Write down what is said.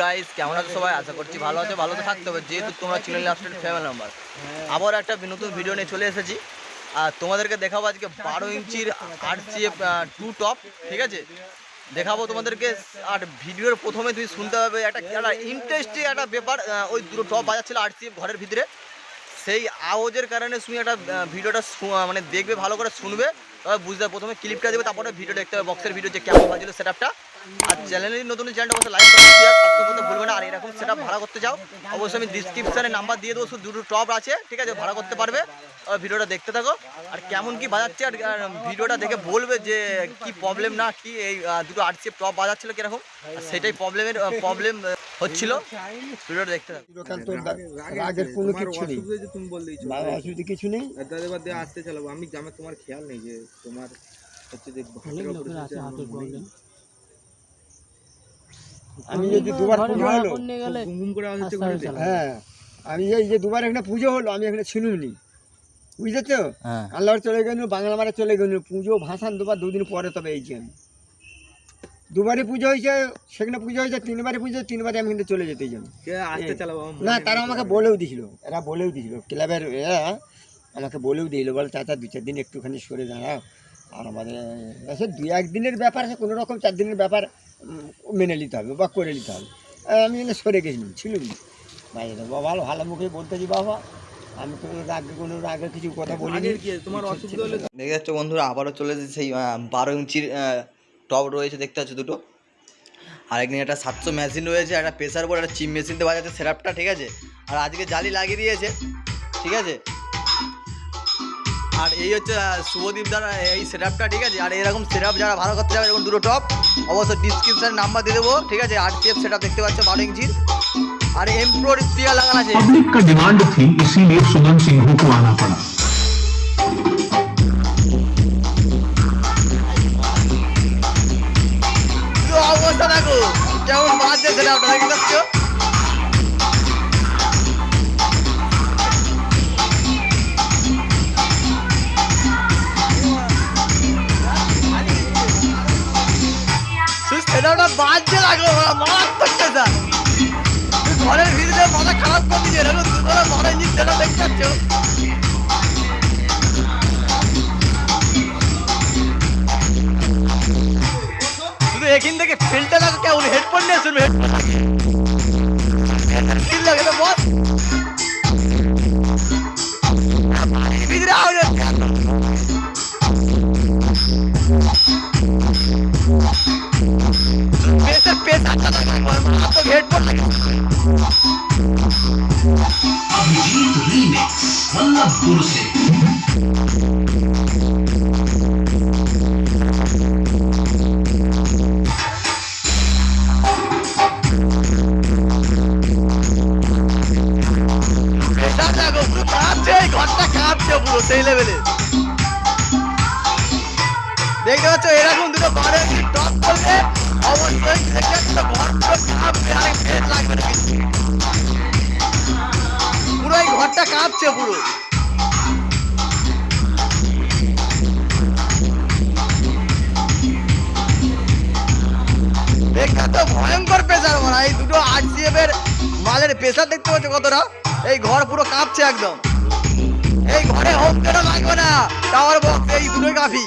Guys কেমন আছো সবাই? আশা করছি ভালো আছো। ভালো তো থাকতে হবে, যেহেতু তোমরা চ্যানেলে লাস্টের ফ্যামিলি নাম্বার আবার একটা নতুন ভিডিও নিয়ে চলে এসেছি। আর তোমাদেরকে দেখাবো আজকে বারো ইঞ্চির আর সিএফ টু টপ ঠিক আছে? দেখাবো তোমাদেরকে। আর ভিডিওর প্রথমে তুমি শুনতে পাবে একটা একটা ইন্টারেস্টিং একটা ব্যাপার ওই দুটো টপ বাজাচ্ছিল আর ঘরের ভিতরে। সেই আওয়াজের কারণে তুমি একটা ভিডিওটা মানে দেখবে, ভালো করে শুনবে। তবে বুঝতে প্রথমে ক্লিপটা দেবে, তারপরে ভিডিও দেখতে হবে বক্সের ভিডিও যে কেমন বাজছিল সেটআপটা আর চ্যানেলে নতুন চ্যানেলটা অবশ্যই লাইক করে শেয়ার সাবস্ক্রাইব করতে ভুলবে না। আর এরকম সেটআপ ভাড়া করতে চাও, অবশ্যই আমি ডিসক্রিপশনে নাম্বার দিয়ে দেবো, শুধু দুটো টপ আছে, ঠিক আছে, ভাড়া করতে পারবে। ভিডিওটা দেখতে থাকো। আর কেমন কি বাজাচ্ছে, আর ভিডিওটা দেখে বলবে যে কি প্রবলেম না, কি এই দুটো আরসিএফ টপ বাজাচ্ছিল কীরকম সেটাই প্রবলেমের প্রবলেম হচ্ছিল? ভিডিওটা দেখতে রাগের কোনো কিছু নেই। তুমি বললে বাবা অসুবিধা কিছু নেই। দাদা বাদ দিয়ে আসতে চালাবো। আমি আমার তোমার খেয়াল নেই যে তোমার হচ্ছে যে। আমি যদি দুবার পুজো হলো হ্যাঁ আমি এই যে দুবার এখানে পুজো হলো আমি এখানে ছিলুমনি। বুঝেছ? হ্যাঁ। আল্লাহর চলে গেল বাংলা মারা চলে গেল পুজো ভাসান দুবার দুদিন পরে তবে এইছি আমি। দুবারে পুজো হয়েছে সেখানে পুজো হয়েছে তিনবারে পুজো তিনবারে আমি কিন্তু চলে যেতে যাব। কে আসতে চালাবো? আমার না তারা আমাকে বলেও দিছিল এরা বলেও দিছিল ক্লাবের এরা আমাকে বলেও দিল বলে চাচা দু চার দিন একটুখানি সরে দাঁড়াও। আর আমাদের সে দুই একদিনের ব্যাপার আছে কোনো রকম চার দিনের ব্যাপার মেনে নিতে হবে বা করে নিতে হবে। আমি এখানে সরে গেছিলাম ছিলাম। বাইরে বাবা ভালো ভালো মুখে বলতেছি বাবা। আমি তো আগে কোনো আগে কিছু কথা বলিনি। আগের তোমার অসুবিধা হলে দেখে যাচ্ছ বন্ধুরা আবারও চলে সেই বারো ইঞ্চির টপ রয়েছে, দেখতে পাচ্ছ দুটো। আর একদিন একটা সাতশো মেশিন রয়েছে, একটা প্রেশার বোর্ড একটা চিপ দেওয়া যাচ্ছে সেরাপটা, ঠিক আছে? আর আজকে জালি লাগিয়ে দিয়েছে, ঠিক আছে? আর এই হচ্ছে শুভদীপ দ্বারা এই সেটআপটা ঠিক আছে? আর এরকম সেটআপ যারা ভালো করতে যাবে এরকম দুটো টপ অবশ্যই ডিসক্রিপশানে নাম্বার দিয়ে দেবো, ঠিক আছে? আর টি সেটআপ দেখতে পাচ্ছ বারো ইঞ্চির আর এম প্রোর স্পিকার লাগানো আছে। পাবলিক কা ডিমান্ড থি ইসিলিয়ে সুমন সিংহ কো আনা পড়া। দেখো কেমন পাচ্ছ? সেটাটা বাজছে লাগো মারাত্মক পেশা ঘরের ভিতরে মাথা খারাপ করে দিয়েছে এরকম দুপুরে মাথা ইঞ্জিন সেটা দেখতে পাচ্ছ। ఫిల్టర్ క్యా ఉన్ హెడ్ ఫోన్ వేసు ఫిల్ లగే తో బాస్ ఇదర్ ఆవ్ पैसा पैसा तो गेट पर अभिजीत रीमिक्स वल्लभपुर से কাঁপছে এই ঘরটা কাঁপছে পুরো, সেই লেভেলে দেখতে পাচ্ছ, এরকম দুটো ঘরে টপ করলে অবশ্যই একটা ঘর পুরো কাঁপছে আর লাগবে না পুরো এই ঘরটা কাঁপছে পুরো। দেখা তো ভয়ঙ্কর প্রেসার মারা, এই দুটো আরসিএফ এর মালের প্রেসার দেখতে পাচ্ছ কতটা? এই ঘর পুরো কাঁপছে একদম। এই ঘরে হোম থিয়েটার লাগবে না। টাওয়ার বক্স এই দুটোই কাফি